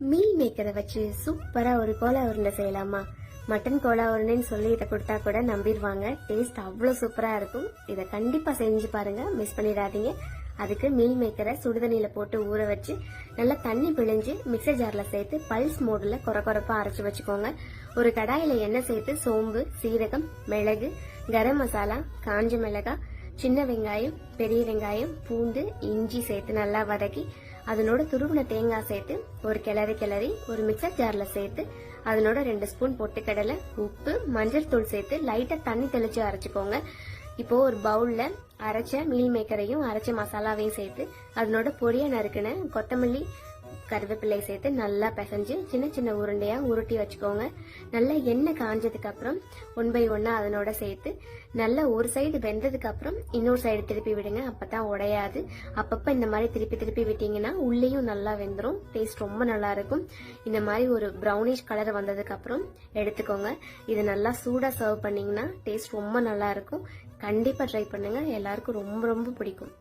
Meal மேக்கரை வச்சு சூப்பராக ஒரு கோலா உருண்டை செய்யலாமா? மட்டன் கோலா உருண்டைன்னு சொல்லி இதை கொடுத்தா கூட நம்பிடுவாங்க. டேஸ்ட் அவ்வளோ சூப்பராக இருக்கும். இதை கண்டிப்பாக செஞ்சு பாருங்கள் மிஸ் பண்ணிடாதீங்க. அதுக்கு மீல் மேக்கரை சுடுதண்ணியில் போட்டு ஊற வச்சு நல்லா தண்ணி பிழிஞ்சு மிக்சர் ஜாரில் சேர்த்து பல்ஸ் மோடில் கொர கொரப்பா அரைச்சி வச்சுக்கோங்க. ஒரு கடாயில் எண்ணெய் சேர்த்து சோம்பு சீரகம் மிளகு கரம் மசாலா காஞ்ச மிளகாய் சின்ன வெங்காயம் பெரிய வெங்காயம் பூண்டு இஞ்சி சேர்த்து நல்லா வதக்கி அதனோட துருவின தேங்காய் சேர்த்து ஒரு கிளறி கிளறி ஒரு மிக்சர் ஜாரில் சேர்த்து அதனோட ரெண்டு ஸ்பூன் பொட்டுக்கடலை உப்பு மஞ்சள் தூள் சேர்த்து லைட்டாக தண்ணி தெளிச்சு அரைச்சிக்கோங்க. இப்போ ஒரு பவுலில் அரைச்ச மீல் மேக்கரையும் அரைச்ச மசாலாவையும் சேர்த்து அதனோட பொரிய நறுக்குன கொத்தமல்லி கருவேப்பிலை சேர்த்து நல்லா பிசைஞ்சு சின்ன சின்ன உருண்டையாக உருட்டி வச்சுக்கோங்க. நல்லா எண்ணெய் காஞ்சதுக்கு அப்புறம் ஒன் பை ஒன்னா அதனோட சேர்த்து நல்லா ஒரு சைடு வெந்ததுக்கு அப்புறம் இன்னொரு சைடு திருப்பி விடுங்க. அப்பதான் உடையாது. அப்பப்ப இந்த மாதிரி திருப்பி திருப்பி விட்டீங்கன்னா உள்ளேயும் நல்லா வெந்துடும் டேஸ்ட் ரொம்ப நல்லா இருக்கும். இந்த மாதிரி ஒரு ப்ரௌனிஷ் கலர் வந்ததுக்கு அப்புறம் எடுத்துக்கோங்க. இது நல்லா சூடா சர்வ் பண்ணீங்கன்னா டேஸ்ட் ரொம்ப நல்லா இருக்கும். கண்டிப்பா ட்ரை பண்ணுங்க. எல்லாருக்கும் ரொம்ப ரொம்ப பிடிக்கும்.